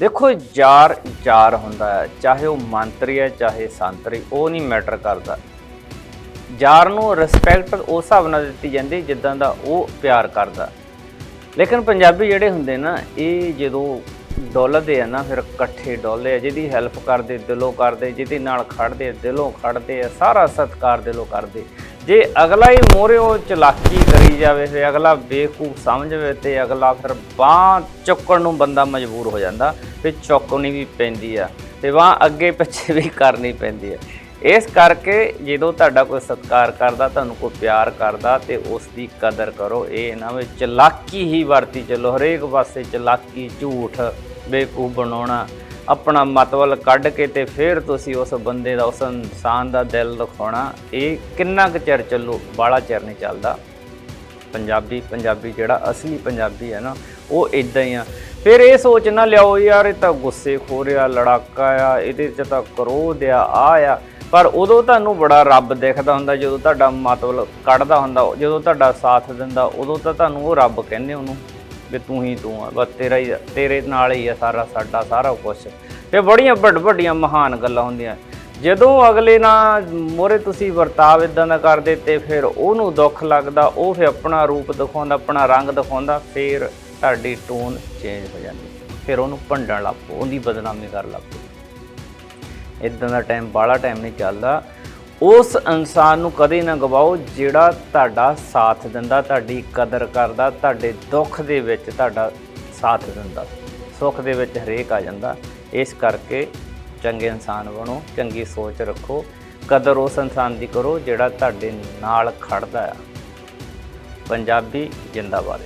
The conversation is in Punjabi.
ਦੇਖੋ ਯਾਰ ਯਾਰ ਹੁੰਦਾ ਹੈ, ਚਾਹੇ ਉਹ ਮੰਤਰੀ ਹੈ, ਚਾਹੇ ਸੰਤਰੀ, ਉਹ ਨਹੀਂ ਮੈਟਰ ਕਰਦਾ। ਯਾਰ ਨੂੰ ਰਿਸਪੈਕਟ ਉਸ ਹਿਸਾਬ ਨਾਲ ਦਿੱਤੀ ਜਾਂਦੀ ਜਿੱਦਾਂ ਦਾ ਉਹ ਪਿਆਰ ਕਰਦਾ। ਲੇਕਿਨ ਪੰਜਾਬੀ ਜਿਹੜੇ ਹੁੰਦੇ ਨਾ, ਇਹ ਜਦੋਂ ਡੋਲਦੇ ਆ ਨਾ, ਫਿਰ ਇਕੱਠੇ ਡੋਲੇ ਆ, ਜਿਹਦੀ ਹੈਲਪ ਕਰਦੇ, ਦਿਲੋਂ ਕਰਦੇ, ਜਿਹਦੇ ਨਾਲ ਖੜਦੇ, ਦਿਲੋਂ ਖੜਦੇ ਆ, ਸਾਰਾ ਸਤਿਕਾਰ ਦਿਲੋਂ ਕਰਦੇ। ਜੇ ਅਗਲਾ ਹੀ ਮੋਰੇ ਉਹ ਚਲਾਕੀ ਕਰੀ ਜਾਵੇ, ਫਿਰ ਅਗਲਾ ਬੇਕੂਫ ਸਮਝਵੇ ਤੇ ਅਗਲਾ ਫਿਰ ਬਾਹ ਚੁੱਕਣ ਨੂੰ ਬੰਦਾ ਮਜਬੂਰ ਹੋ ਜਾਂਦਾ, ਫਿਰ ਚੁੱਕਣੀ ਵੀ ਪੈਂਦੀ ਆ ਤੇ ਬਾਹ ਅੱਗੇ ਪਿੱਛੇ ਵੀ ਕਰਨੀ ਪੈਂਦੀ ਆ। ਇਸ ਕਰਕੇ ਜਦੋਂ ਤੁਹਾਡਾ ਕੋਈ ਸਤਿਕਾਰ ਕਰਦਾ, ਤੁਹਾਨੂੰ ਕੋਈ ਪਿਆਰ ਕਰਦਾ ਤੇ ਉਸ ਦੀ ਕਦਰ ਕਰੋ। ਇਹ ਨਾ ਵੀ ਚਲਾਕੀ ਹੀ ਵਰਤੀ ਚੱਲੋ, ਹਰੇਕ ਪਾਸੇ ਚਲਾਕੀ ਝੂਠ ਬੇਕੂਫ ਬਣਾਉਣਾ। ਆਪਣਾ ਮਤਵਲ ਕੱਢ ਕੇ ਤੇ ਫਿਰ ਤੁਸੀਂ ਉਸ ਬੰਦੇ ਦਾ, ਉਸ ਇਨਸਾਨ ਦਾ ਦਿਲ ਦਿਖਾਉਣਾ ਇਹ ਕਿੰਨਾ ਕੁ ਚਿਰ ਚੱਲੂ? ਬਾਲਾ ਚਿਰ ਨਹੀਂ ਚੱਲਦਾ। ਪੰਜਾਬੀ ਪੰਜਾਬੀ ਜਿਹੜਾ ਅਸਲੀ ਪੰਜਾਬੀ ਹੈ ਨਾ, ਉਹ ਇਦਾਂ ਹੀ ਆ। ਫਿਰ ਇਹ ਸੋਚ ਨਾ ਲਿਆਓ, ਯਾਰ ਇਹ ਤਾਂ ਗੁੱਸੇ ਖੋਰਿਆ ਲੜਾਕਾ ਆ, ਇਹਦੇ ਚ ਤਾਂ ਕਰੋਧ ਆ ਆ ਆ। ਪਰ ਉਦੋਂ ਤੁਹਾਨੂੰ ਬੜਾ ਰੱਬ ਦਿਖਦਾ ਹੁੰਦਾ, ਜਦੋਂ ਤੁਹਾਡਾ ਮਤਲਬ ਕੱਢਦਾ ਹੁੰਦਾ, ਜਦੋਂ ਤੁਹਾਡਾ ਸਾਥ ਦਿੰਦਾ, ਉਦੋਂ ਤਾਂ ਤੁਹਾਨੂੰ ਉਹ ਰੱਬ ਕਹਿੰਦੇ ਉਹਨੂੰ। ਵੀ ਤੂੰ ਹੀ ਤੂੰ ਆ। ਬਸ ਤੇਰਾ ਹੀ ਤੇਰੇ ਨਾਲ ਹੀ ਆ ਸਾਰਾ, ਸਾਡਾ ਸਾਰਾ ਕੁਝ ਤੇ ਬੜੀਆਂ ਵੱਡ ਵੱਡੀਆਂ ਮਹਾਨ ਗੱਲਾਂ ਹੁੰਦੀਆਂ। ਜਦੋਂ ਅਗਲੇ ਨਾਲ ਮੋਰੇ ਤੁਸੀਂ ਵਰਤਾਵ ਇਦਾਂ ਦਾ ਕਰਦੇ ਤੇ ਫਿਰ ਉਹਨੂੰ ਦੁੱਖ ਲੱਗਦਾ, ਉਹ ਫਿਰ ਆਪਣਾ ਰੂਪ ਦਿਖਾਉਂਦਾ, ਆਪਣਾ ਰੰਗ ਦਿਖਾਉਂਦਾ, ਫਿਰ ਤੁਹਾਡੀ ਟੋਨ ਚੇਂਜ ਹੋ ਜਾਂਦੀ। ਫਿਰ ਉਹਨੂੰ ਭੰਡਣ ਲੱਗ ਪਓ ਉਹਦੀ ਬਦਨਾਮੀ ਕਰਨ ਲੱਗ ਪਓ ਇਦਾਂ ਦਾ ਟਾਈਮ ਬਾਹਲਾ ਟਾਈਮ ਨਹੀਂ ਚੱਲਦਾ। ਉਸ ਇਨਸਾਨ ਨੂੰ ਕਦੇ ਨਾ ਗਵਾਓ ਜਿਹੜਾ ਤੁਹਾਡਾ ਸਾਥ ਦਿੰਦਾ, ਤੁਹਾਡੀ ਕਦਰ ਕਰਦਾ, ਤੁਹਾਡੇ ਦੁੱਖ ਦੇ ਵਿੱਚ ਤੁਹਾਡਾ ਸਾਥ ਦਿੰਦਾ। ਸੁੱਖ ਦੇ ਵਿੱਚ ਹਰੇਕ ਆ ਜਾਂਦਾ। ਇਸ ਕਰਕੇ ਚੰਗੇ ਇਨਸਾਨ ਬਣੋ, ਚੰਗੀ ਸੋਚ ਰੱਖੋ। ਕਦਰ ਉਸ ਇਨਸਾਨ ਦੀ ਕਰੋ ਜਿਹੜਾ ਤੁਹਾਡੇ ਨਾਲ ਖੜਦਾ ਆ। ਪੰਜਾਬੀ ਜਿੰਦਾਬਾਦ।